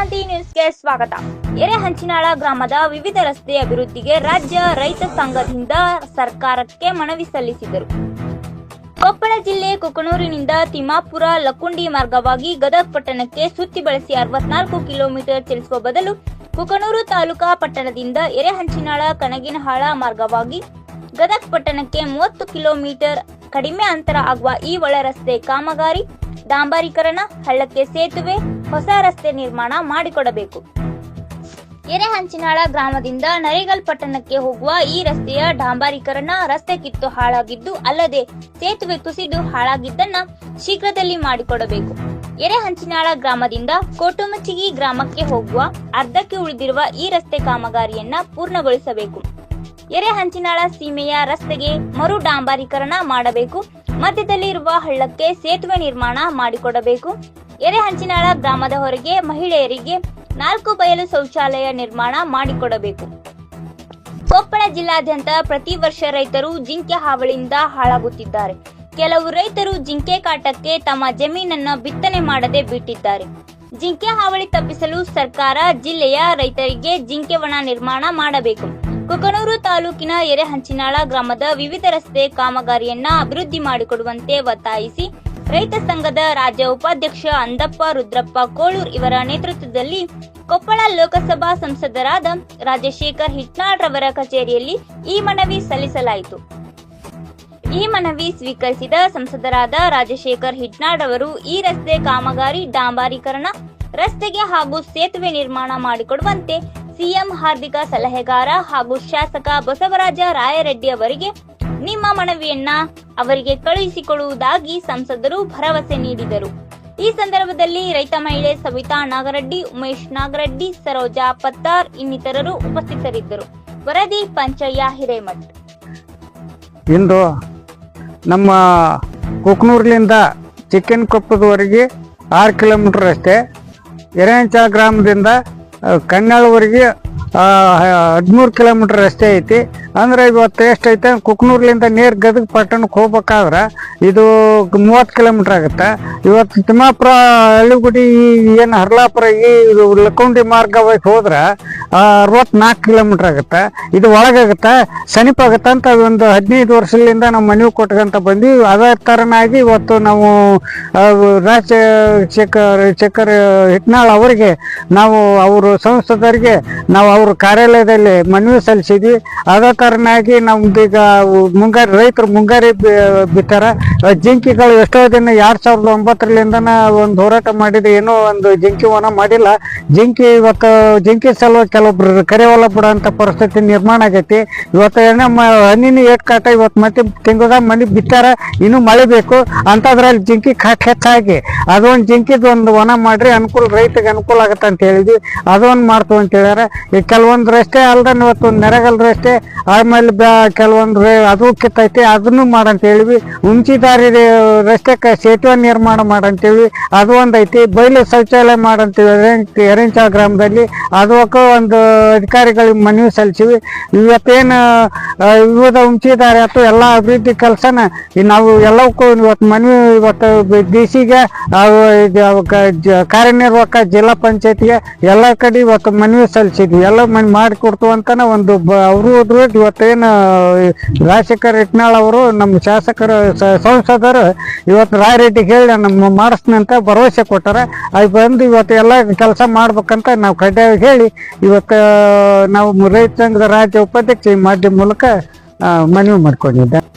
ಕ್ರಾಂತಿ ನ್ಯೂಸ್ಗೆ ಸ್ವಾಗತ. ಎರೆಹಂಚಿನಾಳ ಗ್ರಾಮದ ವಿವಿಧ ರಸ್ತೆ ಅಭಿವೃದ್ಧಿಗೆ ರಾಜ್ಯ ರೈತ ಸಂಘದಿಂದ ಸರ್ಕಾರಕ್ಕೆ ಮನವಿ ಸಲ್ಲಿಸಿದರು. ಕೊಪ್ಪಳ ಜಿಲ್ಲೆ ಕುಕನೂರಿನಿಂದ ತಿಮ್ಮಾಪುರ ಲಕ್ಕುಂಡಿ ಮಾರ್ಗವಾಗಿ ಗದಗ್ ಪಟ್ಟಣಕ್ಕೆ ಸುತ್ತಿ ಬಳಸಿ ಅರವತ್ನಾಲ್ಕು ಕಿಲೋಮೀಟರ್ ಚಲಿಸುವ ಬದಲು ಕುಕನೂರು ತಾಲೂಕಾ ಪಟ್ಟಣದಿಂದ ಎರೆಹಂಚಿನಾಳ ಕನಗಿನಹಾಳ ಮಾರ್ಗವಾಗಿ ಗದಗ್ ಪಟ್ಟಣಕ್ಕೆ ಮೂವತ್ತು ಕಿಲೋಮೀಟರ್ ಕಡಿಮೆ ಅಂತರ ಆಗುವ ಈ ಒಳ ರಸ್ತೆ ಕಾಮಗಾರಿ ಡಾಂಬರೀಕರಣ ಹಳ್ಳಕ್ಕೆ ಸೇತುವೆ, ಹೊಸ ರಸ್ತೆ ನಿರ್ಮಾಣ ಮಾಡಿಕೊಡಬೇಕು. ಎರೆಹಂಚಿನಾಳ ಗ್ರಾಮದಿಂದ ನರೇಗಲ್ ಪಟ್ಟಣಕ್ಕೆ ಹೋಗುವ ಈ ರಸ್ತೆಯ ಡಾಂಬಾರೀಕರಣ ರಸ್ತೆ ಕಿತ್ತು ಹಾಳಾಗಿದ್ದು ಅಲ್ಲದೆ ಸೇತುವೆ ಕುಸಿದು ಹಾಳಾಗಿದ್ದನ್ನ ಶೀಘ್ರದಲ್ಲಿ ಮಾಡಿಕೊಡಬೇಕು. ಎರೆಹಂಚಿನಾಳ ಗ್ರಾಮದಿಂದ ಕೋಟುಮಚಿಗಿ ಗ್ರಾಮಕ್ಕೆ ಹೋಗುವ ಅರ್ಧಕ್ಕೆ ಉಳಿದಿರುವ ಈ ರಸ್ತೆ ಕಾಮಗಾರಿಯನ್ನ ಪೂರ್ಣಗೊಳಿಸಬೇಕು. ಎರೆಹಂಚಿನಾಳ ಸೀಮೆಯ ರಸ್ತೆಗೆ ಮರು ಡಾಂಬಾರೀಕರಣ ಮಾಡಬೇಕು. ಮಧ್ಯದಲ್ಲಿರುವ ಹಳ್ಳಕ್ಕೆ ಸೇತುವೆ ನಿರ್ಮಾಣ ಮಾಡಿಕೊಡಬೇಕು. ಎರೆಹಂಚಿನಾಳ ಗ್ರಾಮದ ಹೊರಗೆ ಮಹಿಳೆಯರಿಗೆ ನಾಲ್ಕು ಬಯಲು ಶೌಚಾಲಯ ನಿರ್ಮಾಣ ಮಾಡಿಕೊಡಬೇಕು. ಕೊಪ್ಪಳ ಜಿಲ್ಲಾದ್ಯಂತ ಪ್ರತಿ ವರ್ಷ ರೈತರು ಜಿಂಕೆ ಹಾವಳಿಯಿಂದ ಹಾಳಾಗುತ್ತಿದ್ದಾರೆ. ಕೆಲವು ರೈತರು ಜಿಂಕೆ ಕಾಟಕ್ಕೆ ತಮ್ಮ ಜಮೀನನ್ನು ಬಿತ್ತನೆ ಮಾಡದೆ ಬಿಟ್ಟಿದ್ದಾರೆ. ಜಿಂಕೆ ಹಾವಳಿ ತಪ್ಪಿಸಲು ಸರ್ಕಾರ ಜಿಲ್ಲೆಯ ರೈತರಿಗೆ ಜಿಂಕೆ ವನ ನಿರ್ಮಾಣ ಮಾಡಬೇಕು. ಕುಕನೂರು ತಾಲೂಕಿನ ಎರೆಹಂಚಿನಾಳ ಗ್ರಾಮದ ವಿವಿಧ ರಸ್ತೆ ಕಾಮಗಾರಿಯನ್ನ ಅಭಿವೃದ್ಧಿ ಮಾಡಿಕೊಡುವಂತೆ ಒತ್ತಾಯಿಸಿ ರೈತ ಸಂಘದ ರಾಜ್ಯ ಉಪಾಧ್ಯಕ್ಷ ಅಂದಪ್ಪ ರುದ್ರಪ್ಪ ಕೋಳೂರ್ ಇವರ ನೇತೃತ್ವದಲ್ಲಿ ಕೊಪ್ಪಳ ಲೋಕಸಭಾ ಸಂಸದರಾದ ರಾಜಶೇಖರ್ ಹಿಟ್ನಾಳ್ ರವರ ಕಚೇರಿಯಲ್ಲಿ ಈ ಮನವಿ ಸಲ್ಲಿಸಲಾಯಿತು. ಈ ಮನವಿ ಸ್ವೀಕರಿಸಿದ ಸಂಸದರಾದ ರಾಜಶೇಖರ್ ಹಿಟ್ನಾಳ್ ಅವರು ಈ ರಸ್ತೆ ಕಾಮಗಾರಿ ಡಾಂಬಾರೀಕರಣ, ರಸ್ತೆಗೆ ಹಾಗೂ ಸೇತುವೆ ನಿರ್ಮಾಣ ಮಾಡಿಕೊಡುವಂತೆ ಸಿಎಂ ಹಾರ್ದಿಕ ಸಲಹೆಗಾರ ಹಾಗೂ ಶಾಸಕ ಬಸವರಾಜ ರಾಯರೆಡ್ಡಿ ಅವರಿಗೆ ನಿಮ್ಮ ಮನವಿಯನ್ನ ಅವರಿಗೆ ಕಳುಹಿಸಿಕೊಡುವುದಾಗಿ ಸಂಸದರು ಭರವಸೆ ನೀಡಿದರು. ಈ ಸಂದರ್ಭದಲ್ಲಿ ರೈತ ಮಹಿಳೆ ಸವಿತಾ ನಾಗರೆಡ್ಡಿ, ಉಮೇಶ್ ನಾಗರೆಡ್ಡಿ, ಸರೋಜಾ ಪತ್ತಾರ್ ಇನ್ನಿತರರು ಉಪಸ್ಥಿತರಿದ್ದರು. ವರದಿ ಪಂಚಯ್ಯ ಹಿರೇಮಠ್. ಇಂದು ನಮ್ಮ ಕುಕ್ನೂರ್ಲಿಂದ ಚಿಕ್ಕನ್ ಕೊಪ್ಪದವರೆಗೆ ಆರು ಕಿಲೋಮೀಟರ್ ಅಷ್ಟೇ. ಎರೆಂಚ ಗ್ರಾಮದಿಂದ ಆ, ಕನ್ನಾಳವರೆಗೆ ಹದಿಮೂರು ಕಿಲೋಮೀಟ್ರ್ ರಸ್ತೆ ಐತಿ. ಅಂದ್ರೆ ಇವತ್ತು ಎಷ್ಟೈತೆ ಕುಕ್ನೂರ್ಲಿಂದ ನೇರ್ ಗದಗ ಪಟ್ಟಣಕ್ಕೆ ಹೋಗ್ಬೇಕಾದ್ರೆ ಇದು ಮೂವತ್ತು ಕಿಲೋಮೀಟ್ರ್ ಆಗುತ್ತೆ. ಇವತ್ತು ತಿಮ್ಮಾಪುರ ಹಳ್ಳಿಗುಡಿ ಏನು ಹರ್ಲಾಪುರ, ಈ ಇದು ಲಕ್ಕುಂಡಿ ಮಾರ್ಗವಾಗಿ ಹೋದ್ರೆ ಅರವತ್ನಾಲ್ಕು ಕಿಲೋಮೀಟ್ರ್ ಆಗುತ್ತೆ. ಇದು ಒಳಗಾಗುತ್ತೆ ಸಮೀಪ ಆಗುತ್ತೆ ಅಂತ ಒಂದು ಹದಿನೈದು ವರ್ಷದಿಂದ ನಮ್ಮ ಮನವಿ ಕೊಟ್ಕೊಂತ ಬಂದ್ವಿ. ಅದೇ ಥರನಾಗಿ ಇವತ್ತು ನಾವು ರಾಜ ಶೇಖರ್ ಶೇಖರ್ ಹಿಟ್ನಾಳ್ ಅವರಿಗೆ ನಾವು, ಅವರು ಸಂಸದರಿಗೆ ನಾವು ಅವ್ರ ಕಾರ್ಯಾಲಯದಲ್ಲಿ ಮನವಿ ಸಲ್ಲಿಸಿದ್ವಿ. ಆದ ಕಾರಣ ನಮ್ದು ಈಗ ಮುಂಗಾರಿ ರೈತರು ಮುಂಗಾರಿ ಬಿತ್ತಾರ. ಜಿಂಕಿಗಳು ಎಷ್ಟೋ ದಿನ ಎರಡು ಸಾವಿರದ ಒಂಬತ್ತರಲ್ಲಿಂದ ಒಂದು ಹೋರಾಟ ಮಾಡಿದ. ಏನೋ ಒಂದು ಜಿಂಕಿ ವನ ಮಾಡಿಲ್ಲ. ಜಿಂಕಿ ಇವತ್ತು, ಜಿಂಕಿ ಸಲುವಾಗಿ ಕೆಲವೊಬ್ರು ಕರೆವಲ್ಲ ಬಿಡೋಂಥ ಪರಿಸ್ಥಿತಿ ನಿರ್ಮಾಣ ಆಗೈತಿ. ಇವತ್ತು ಏನೋ ಹಣ್ಣಿನ ಏಟ್ ಕಾಟ ಇವತ್ತು ಮತ್ತೆ ತಿಂಗಳದಾಗ ಮನೆ ಬಿತ್ತಾರ. ಇನ್ನೂ ಮಳೆ ಬೇಕು. ಅಂಥದ್ರಲ್ಲಿ ಜಿಂಕಿ ಕಾಟ್ ಹೆಚ್ಚಾಗಿ. ಅದೊಂದು ಜಿಂಕಿದ ಒಂದು ವನ ಮಾಡ್ರಿ ಅನುಕೂಲ ರೈತಗೆ ಅನುಕೂಲ ಆಗತ್ತೆ ಅಂತ ಹೇಳಿದ್ವಿ. ಅದೊಂದು ಮಾಡ್ತು ಅಂತ ಹೇಳ್ಯಾರ. ಕೆಲವೊಂದು ರಸ್ತೆ ಇವತ್ತು ಒಂದು ನೆರಗಲ್ ರಸ್ತೆ ಆಮೇಲೆ ಬ್ಯಾ ಕೆಲವೊಂದು ರೇ- ಅದು ಕಿತ್ತೈತಿ ಅದನ್ನು ಹೇಳಿವಿ ಉಂಚಿದಾರಿ ರಸ್ತೆಗೆ ಸೇತುವೆ ನಿರ್ಮಾಣ ಮಾಡಂತೇಳಿ, ಅದು ಒಂದು ಐತಿ ಬಯಲು ಶೌಚಾಲಯ ಮಾಡಂತೀವಿ ಎರೆಂಚ ಗ್ರಾಮದಲ್ಲಿ ಅದಕ್ಕೂ ಒಂದು ಅಧಿಕಾರಿಗಳಿಗೆ ಮನವಿ ಸಲ್ಲಿಸೀವಿ. ಇವತ್ತೇನು ವಿವಿಧ ಉಂಚಿದಾರಿ ಅಥವಾ ಎಲ್ಲ ಅಭಿವೃದ್ಧಿ ಕೆಲಸನ ನಾವು ಎಲ್ಲವಕ್ಕೂ ಇವತ್ತು ಮನವಿ, ಇವತ್ತು ಡಿ ಸಿಗೆ ಕಾರ್ಯನಿರ್ವಾಹಕ ಜಿಲ್ಲಾ ಪಂಚಾಯತಿಗೆ, ಎಲ್ಲ ಕಡೆ ಇವತ್ತು ಮನವಿ ಸಲ್ಲಿಸಿದ್ವಿ. ಎಲ್ಲ ಮನೆ ಮಾಡಿಕೊಡ್ತು ಅಂತಾನೆ ಒಂದು ಅವರು ಹೋದ್ರು. ಇವತ್ತೇನು ರಾಜಶೇಖರ್ ಇಟ್ನಾಳ್ ಅವರು ನಮ್ಮ ಶಾಸಕರು ಸಂಸದರು ಇವತ್ತು ರಾಯರೆಡ್ಡಿಗೆ ಹೇಳಿ ನಮ್ಮ ಮಾಡಿಸ್ತೀನಿ ಅಂತ ಭರವಸೆ ಕೊಟ್ಟಾರ. ಅದು ಬಂದು ಇವತ್ತು ಎಲ್ಲ ಕೆಲಸ ಮಾಡ್ಬೇಕಂತ ನಾವು ಕಡ್ಡಾಯವಾಗಿ ಹೇಳಿ ಇವತ್ತು ನಾವು ರೈತ ಸಂಘದ ರಾಜ್ಯ ಉಪಾಧ್ಯಕ್ಷ ಈ ಮಾಧ್ಯಮ ಮೂಲಕ ಮನವಿ ಮಾಡ್ಕೊಂಡಿದ್ದೆ.